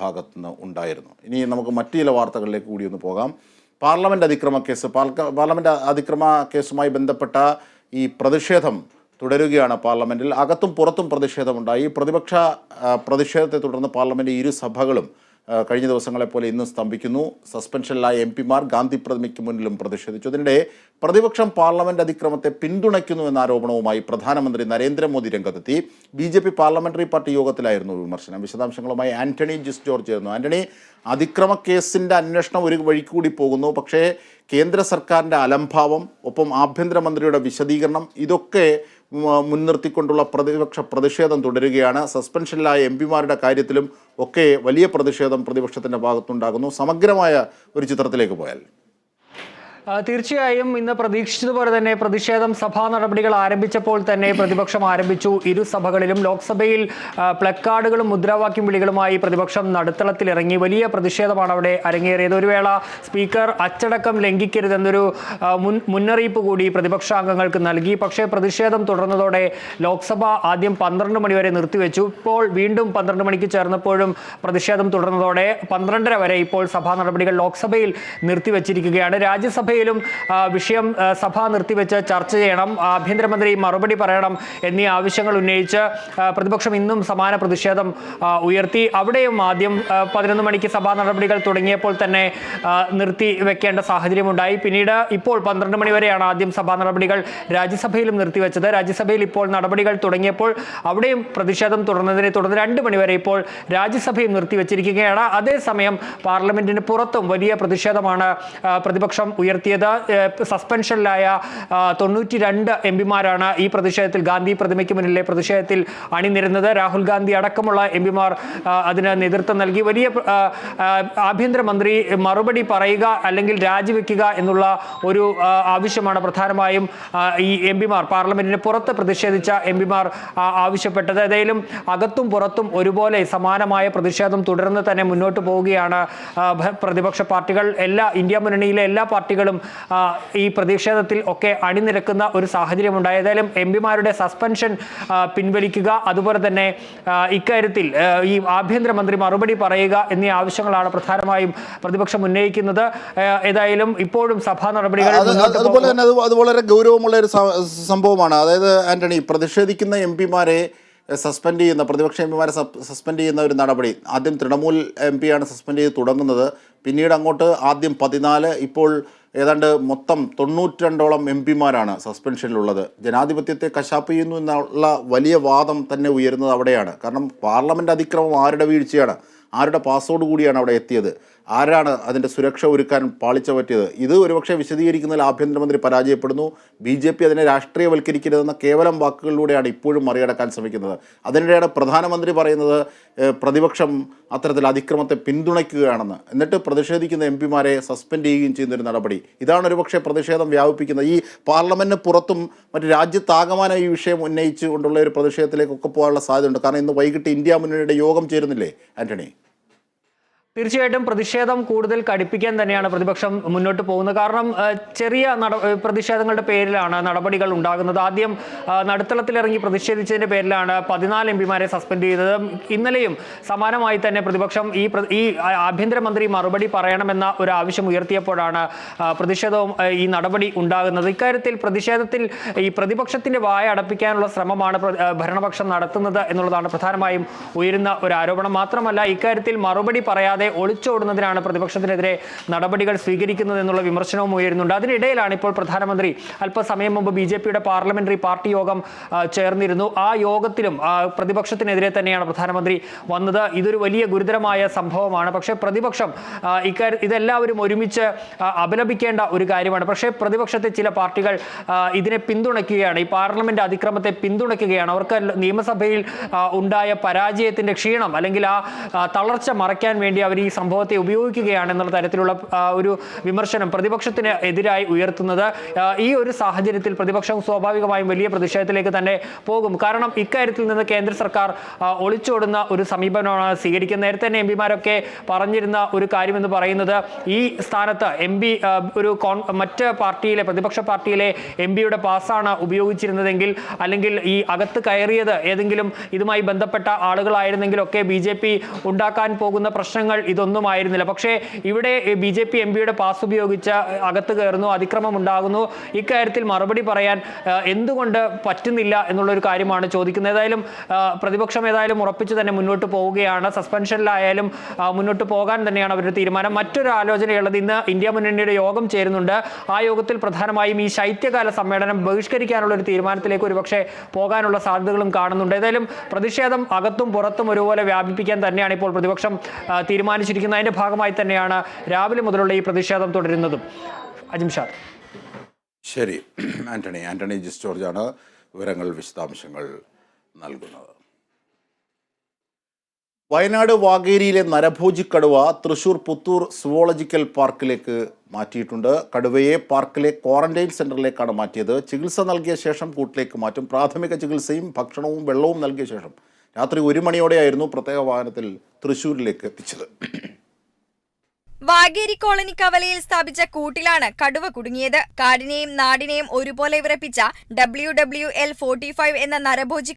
ഭാഗത്തുനിന്ന് ഉണ്ടായിരുന്നു. ഇനി നമുക്ക് മറ്റു ചില വാർത്തകളിലേക്ക് കൂടി ഒന്ന് പോകാം. പാർലമെന്റ് അതിക്രമ കേസ് പാർലമെന്റ് അതിക്രമ കേസുമായി ബന്ധപ്പെട്ട ഈ പ്രതിഷേധം തുടരുകയാണ് പാർലമെന്റിൽ അകത്തും പുറത്തും പ്രതിഷേധമുണ്ടായി. പ്രതിപക്ഷ പ്രതിഷേധത്തെ തുടർന്ന് പാർലമെന്റ് ഇരു സഭകളും കഴിഞ്ഞ ദിവസങ്ങളെപ്പോലെ ഇന്ന് സ്തംഭിക്കുന്നു. സസ്പെൻഷനിലായ എം പിമാർ ഗാന്ധി പ്രതിമയ്ക്ക് മുന്നിലും പ്രതിഷേധിച്ചു. അതിനിടെ പ്രതിപക്ഷം പാർലമെന്റ് അതിക്രമത്തെ പിന്തുണയ്ക്കുന്നു എന്ന ആരോപണവുമായി പ്രധാനമന്ത്രി നരേന്ദ്രമോദി രംഗത്തെത്തി. B J P parliamentary party യോഗത്തിലായിരുന്നു വിമർശനം. വിശദാംശങ്ങളുമായി ആന്റണി ജിസ് ജോർജ് ചേർന്നു ആന്റണി അതിക്രമ കേസിന്റെ അന്വേഷണം ഒരു വഴിക്ക് കൂടി പോകുന്നു. പക്ഷേ കേന്ദ്ര സർക്കാരിന്റെ അലംഭാവം ഒപ്പം ആഭ്യന്തരമന്ത്രിയുടെ വിശദീകരണം ഇതൊക്കെ മുൻനിർത്തിക്കൊണ്ടുള്ള പ്രതിപക്ഷ പ്രതിഷേധം തുടരുകയാണ്. സസ്പെൻഷനിലായ എം പിമാരുടെ കാര്യത്തിലും ഒക്കെ വലിയ പ്രതിഷേധം പ്രതിപക്ഷത്തിന്റെ ഭാഗത്തുണ്ടാകുന്നു. സമഗ്രമായ ഒരു ചിത്രത്തിലേക്ക് പോയാൽ. തീർച്ചയായും ഇന്ന് പ്രതീക്ഷിച്ചതുപോലെ തന്നെ പ്രതിഷേധം സഭാ നടപടികൾ ആരംഭിച്ചപ്പോൾ തന്നെ പ്രതിപക്ഷം ആരംഭിച്ചു. ഇരു സഭകളിലും ലോക്സഭയിൽ പ്ലക്കാർഡുകളും മുദ്രാവാക്യം വിളികളുമായി പ്രതിപക്ഷം നടുത്തളത്തിലിറങ്ങി വലിയ പ്രതിഷേധമാണ് അവിടെ അരങ്ങേറിയത്. ഒരു വേള സ്പീക്കർ അച്ചടക്കം ലംഘിക്കരുതെന്നൊരു മുന്നറിയിപ്പ് കൂടി പ്രതിപക്ഷാംഗങ്ങൾക്ക് നൽകി. പക്ഷേ പ്രതിഷേധം തുടർന്നതോടെ ലോക്സഭ ആദ്യം പന്ത്രണ്ട് മണിവരെ നിർത്തിവെച്ചു. ഇപ്പോൾ വീണ്ടും പന്ത്രണ്ട് മണിക്ക് ചേർന്നപ്പോഴും പ്രതിഷേധം തുടർന്നതോടെ പന്ത്രണ്ടര വരെ ഇപ്പോൾ സഭാ നടപടികൾ ലോക്സഭയിൽ നിർത്തിവെച്ചിരിക്കുകയാണ്. രാജ്യസഭയിലും ആ, വിഷയം സഭ നിർത്തിവെച്ച് ചർച്ച ചെയ്യണം. ആഭ്യന്തരമന്ത്രി മറുപടി പറയണം എന്നീ ആവശ്യങ്ങൾ ഉന്നയിച്ച് പ്രതിപക്ഷം ഇന്നും സമാന പ്രതിഷേധം ഉയർത്തി. അവിടെയും ആദ്യം പതിനൊന്ന് മണിക്ക് സഭാ നടപടികൾ തുടങ്ങിയപ്പോൾ തന്നെ നിർത്തി വെക്കേണ്ട സാഹചര്യമുണ്ടായി. പിന്നീട് ഇപ്പോൾ പന്ത്രണ്ട് മണിവരെയാണ് ആദ്യം സഭാ നടപടികൾ രാജ്യസഭയിലും നിർത്തിവെച്ചത്. രാജ്യസഭയിൽ ഇപ്പോൾ നടപടികൾ തുടങ്ങിയപ്പോൾ അവിടെയും പ്രതിഷേധം തുടർന്നതിനെ തുടർന്ന് രണ്ട് മണിവരെ ഇപ്പോൾ രാജ്യസഭയും നിർത്തിവെച്ചിരിക്കുകയാണ്. അതേസമയം പാർലമെന്റിന് പുറത്തും വലിയ പ്രതിഷേധമാണ് പ്രതിപക്ഷം പ്രതിപക്ഷം ഉയർത്തിയത്. സസ്പെൻഷനിലായ തൊണ്ണൂറ്റി രണ്ട് എം പിമാരാണ് ഈ പ്രതിഷേധത്തിൽ ഗാന്ധി പ്രതിമയ്ക്ക് മുന്നിലെ പ്രതിഷേധത്തിൽ അണിനിരുന്നത്. രാഹുൽ ഗാന്ധി അടക്കമുള്ള എം പിമാർ അതിന് നേതൃത്വം നൽകി. വലിയ ആഭ്യന്തരമന്ത്രി മറുപടി പറയുക അല്ലെങ്കിൽ രാജിവെക്കുക എന്നുള്ള ഒരു ആവശ്യമാണ് പ്രധാനമായും ഈ എം പിമാർ പാർലമെന്റിന് പുറത്ത് പ്രതിഷേധിച്ച എം പിമാർ ആവശ്യപ്പെട്ടത്. ഏതായാലും അകത്തും പുറത്തും ഒരുപോലെ സമാനമായ പ്രതിഷേധം തുടർന്ന് തന്നെ മുന്നോട്ട് പോവുകയാണ് പ്രതിപക്ഷ പാർട്ടികൾ. എല്ലാ ഇന്ത്യ മുന്നണിയിലെ എല്ലാ പാർട്ടികളും ആ, ഈ പ്രതിഷേധത്തിൽ ഒക്കെ അണിനിരക്കുന്ന ഒരു സാഹചര്യമുണ്ടായി. ഏതായാലും എം പിമാരുടെ സസ്പെൻഷൻ പിൻവലിക്കുക. അതുപോലെ തന്നെ ഇക്കാര്യത്തിൽ ഈ ആഭ്യന്തരമന്ത്രി മറുപടി പറയുക എന്നീ ആവശ്യങ്ങളാണ് പ്രധാനമായും പ്രതിപക്ഷം ഉന്നയിക്കുന്നത്. ഏതായാലും ഇപ്പോഴും സഭാ നടപടികൾ അതുപോലെ തന്നെ അത് വളരെ ഗൗരവമുള്ള ഒരു സംഭവമാണ്. അതായത് ആന്റണി പ്രതിഷേധിക്കുന്ന എം പിമാരെ സസ്പെൻഡ് ചെയ്യുന്ന പ്രതിപക്ഷ എം പിമാരെ സസ്പെൻഡ് ചെയ്യുന്ന ഒരു നടപടി. ആദ്യം തൃണമൂൽ എം പിയാണ് സസ്പെൻഡ് ചെയ്ത് തുടങ്ങുന്നത്. പിന്നീട് അങ്ങോട്ട് ആദ്യം പതിനാല് ഇപ്പോൾ ഏതാണ്ട് മൊത്തം തൊണ്ണൂറ്റിരണ്ടോളം എം പിമാരാണ് സസ്പെൻഷനിലുള്ളത്. ജനാധിപത്യത്തെ കശാപ്പ് ചെയ്യുന്നു എന്നുള്ള വലിയ വാദം തന്നെ ഉയരുന്നത് അവിടെയാണ്. കാരണം പാർലമെന്റ് അതിക്രമം ആരുടെ വീഴ്ചയാണ്? ആരുടെ പാസ്വേഡ് കൂടിയാണ് അവിടെ എത്തിയത്? ആരാണ് അതിന്റെ സുരക്ഷ ഒരുക്കാൻ പാളിച്ച പറ്റിയത്? ഇത് ഒരുപക്ഷെ വിശദീകരിക്കുന്നതിൽ ആഭ്യന്തരമന്ത്രി പരാജയപ്പെടുന്നു. ബി ജെ പി അതിനെ രാഷ്ട്രീയവൽക്കരിക്കരുതെന്ന കേവലം വാക്കുകളിലൂടെയാണ് ഇപ്പോഴും മറികടക്കാൻ ശ്രമിക്കുന്നത്. അതിനിടെയാണ് പ്രധാനമന്ത്രി പറയുന്നത് പ്രതിപക്ഷം അത്തരത്തിൽ അതിക്രമത്തെ പിന്തുണയ്ക്കുകയാണെന്ന്. എന്നിട്ട് പ്രതിഷേധിക്കുന്ന എം പിമാരെ സസ്പെൻഡ് ചെയ്യുകയും ചെയ്യുന്നൊരു നടപടി. ഇതാണ് ഒരുപക്ഷെ പ്രതിഷേധം വ്യാപിപ്പിക്കുന്നത് ഈ പാർലമെന്റിന് പുറത്തും മറ്റ് രാജ്യത്താകമാനം ഈ വിഷയം ഉന്നയിച്ചു കൊണ്ടുള്ള ഒരു പ്രതിഷേധത്തിലേക്കൊക്കെ പോകാനുള്ള സാധ്യതയുണ്ട്. കാരണം ഇന്ന് വൈകിട്ട് ഇന്ത്യ മുന്നണിയുടെ യോഗം ചേരുന്നില്ലേ ആന്റണി? തീർച്ചയായിട്ടും പ്രതിഷേധം കൂടുതൽ കടുപ്പിക്കാൻ തന്നെയാണ് പ്രതിപക്ഷം മുന്നോട്ട് പോകുന്നത്. കാരണം ചെറിയ നട പ്രതിഷേധങ്ങളുടെ പേരിലാണ് നടപടികൾ ഉണ്ടാകുന്നത്. ആദ്യം നടുത്തളത്തിലിറങ്ങി പ്രതിഷേധിച്ചതിന്റെ പേരിലാണ് പതിനാല് എം പിമാരെ സസ്പെൻഡ് ചെയ്തത്. ഇന്നലെയും സമാനമായി തന്നെ പ്രതിപക്ഷം ഈ ഈ ആഭ്യന്തരമന്ത്രി മറുപടി പറയണമെന്ന ഒരു ആവശ്യം ഉയർത്തിയപ്പോഴാണ് പ്രതിഷേധവും ഈ നടപടി ഉണ്ടാകുന്നത്. ഇക്കാര്യത്തിൽ പ്രതിഷേധത്തിൽ ഈ പ്രതിപക്ഷത്തിന്റെ വായ അടപ്പിക്കാനുള്ള ശ്രമമാണ് ഭരണപക്ഷം നടത്തുന്നത് എന്നുള്ളതാണ് പ്രധാനമായും ഉയരുന്ന ഒരു ആരോപണം. മാത്രമല്ല ഇക്കാര്യത്തിൽ മറുപടി പറയാതെ ഒളിച്ചോടുന്നതിനാണ് പ്രതിപക്ഷത്തിനെതിരെ നടപടികൾ സ്വീകരിക്കുന്നത് എന്നുള്ള വിമർശനവും ഉയരുന്നുണ്ട്. അതിനിടയിലാണ് ഇപ്പോൾ പ്രധാനമന്ത്രി അല്പസമയം മുമ്പ് ബി ജെ പിയുടെ പാർലമെന്ററി പാർട്ടി യോഗം ചേർന്നിരുന്നു. ആ യോഗത്തിലും പ്രതിപക്ഷത്തിനെതിരെ തന്നെയാണ് പ്രധാനമന്ത്രി വന്നത്. ഇതൊരു വലിയ ഗുരുതരമായ സംഭവമാണ്. പക്ഷേ പ്രതിപക്ഷം ഇക്കാര്യം ഇതെല്ലാവരും ഒരുമിച്ച് അപലപിക്കേണ്ട ഒരു കാര്യമാണ്. പക്ഷേ പ്രതിപക്ഷത്തെ ചില പാർട്ടികൾ ഇതിനെ പിന്തുണയ്ക്കുകയാണ്. ഈ പാർലമെന്റ് അതിക്രമത്തെ പിന്തുണയ്ക്കുകയാണ്. അവർക്ക് നിയമസഭയിൽ ഉണ്ടായ പരാജയത്തിന്റെ ക്ഷീണം അല്ലെങ്കിൽ ആ, തളർച്ച മറയ്ക്കാൻ വേണ്ടി അവർ ഈ സംഭവത്തെ ഉപയോഗിക്കുകയാണ് എന്നുള്ള തരത്തിലുള്ള ഒരു വിമർശനം പ്രതിപക്ഷത്തിന് എതിരായി ഉയർത്തുന്നത്. ഈ ഒരു സാഹചര്യത്തിൽ പ്രതിപക്ഷം സ്വാഭാവികമായും വലിയ പ്രതിഷേധത്തിലേക്ക് തന്നെ പോകും. കാരണം ഇക്കാര്യത്തിൽ നിന്ന് കേന്ദ്ര സർക്കാർ ഒളിച്ചോടുന്ന ഒരു സമീപനമാണ് സ്വീകരിക്കുന്നത്. നേരത്തെ തന്നെ എം പിമാരൊക്കെ പറഞ്ഞിരുന്ന ഒരു കാര്യമെന്ന് പറയുന്നത് ഈ സ്ഥാനത്ത് എം പി ഒരു മറ്റ് പാർട്ടിയിലെ പ്രതിപക്ഷ പാർട്ടിയിലെ എം പിയുടെ പാസ്സാണ് ഉപയോഗിച്ചിരുന്നതെങ്കിൽ അല്ലെങ്കിൽ ഈ അകത്ത് കയറിയത് ഏതെങ്കിലും ഇതുമായി ബന്ധപ്പെട്ട ആളുകളായിരുന്നെങ്കിലൊക്കെ ബി ജെ പി ഉണ്ടാക്കാൻ പോകുന്ന പ്രശ്നങ്ങൾ ഇതൊന്നും ആയിരുന്നില്ല പക്ഷേ ഇവിടെ ബി ജെ പി എം പിയുടെ പാസ് ഉപയോഗിച്ച അകത്ത് കയറുന്നു അതിക്രമം ഉണ്ടാകുന്നു. ഇക്കാര്യത്തിൽ മറുപടി പറയാൻ എന്തുകൊണ്ട് പറ്റുന്നില്ല എന്നുള്ളൊരു കാര്യമാണ് ചോദിക്കുന്നത്. ഏതായാലും പ്രതിപക്ഷം ഏതായാലും ഉറപ്പിച്ച് തന്നെ മുന്നോട്ട് പോവുകയാണ്. സസ്പെൻഷനിലായാലും മുന്നോട്ട് പോകാൻ തന്നെയാണ് അവരുടെ തീരുമാനം. മറ്റൊരു ആലോചനയുള്ളത് ഇന്ന് ഇന്ത്യ മുന്നണിയുടെ യോഗം ചേരുന്നുണ്ട്. ആ യോഗത്തിൽ പ്രധാനമായും ഈ ശൈത്യകാല സമ്മേളനം ബഹിഷ്കരിക്കാനുള്ള ഒരു തീരുമാനത്തിലേക്ക് ഒരുപക്ഷെ പോകാനുള്ള സാധ്യതകളും കാണുന്നുണ്ട്. ഏതായാലും പ്രതിഷേധം അകത്തും പുറത്തും ഒരുപോലെ വ്യാപിപ്പിക്കാൻ തന്നെയാണ് ഇപ്പോൾ പ്രതിപക്ഷം ആ, തീരുമാനിച്ചിരിക്കുന്നത് അതിന്റെ ഭാഗമായി തന്നെയാണ് രാവിലെ മുതലുള്ള ഈ പ്രതിഷേധം തുടരുന്നതും. അജിംഷാ ശരി. ആന്റണി ആന്റണി ജിസ് ജോർജാണ് വിവരങ്ങൾ വിശദാംശങ്ങൾ നൽകുന്നത്. വയനാട് വാഗേരിയിലെ നരഭോജി കടുവ തൃശൂർ പുത്തൂർ സുവോളജിക്കൽ പാർക്കിലേക്ക് മാറ്റിയിട്ടുണ്ട്. കടുവയെ പാർക്കിലെ ക്വാറന്റൈൻ സെന്ററിലേക്കാണ് മാറ്റിയത്. ചികിത്സ നൽകിയ ശേഷം കൂട്ടിലേക്ക് മാറ്റും. പ്രാഥമിക ചികിത്സയും ഭക്ഷണവും വെള്ളവും നൽകിയ ശേഷം രാത്രി ഒരു മണിയോടെയായിരുന്നു പ്രത്യേക വാഹനത്തിൽ തൃശൂരിലേക്ക് എത്തിച്ചത്. വാഗേരി കോളനി കവലയിൽ സ്ഥാപിച്ച കൂട്ടിലാണ് കടുവ കുടുങ്ങിയത്. കാടിനെയും നാടിനെയും ഒരുപോലെ വിറപ്പിച്ച W W L forty five എന്ന നരഭോജി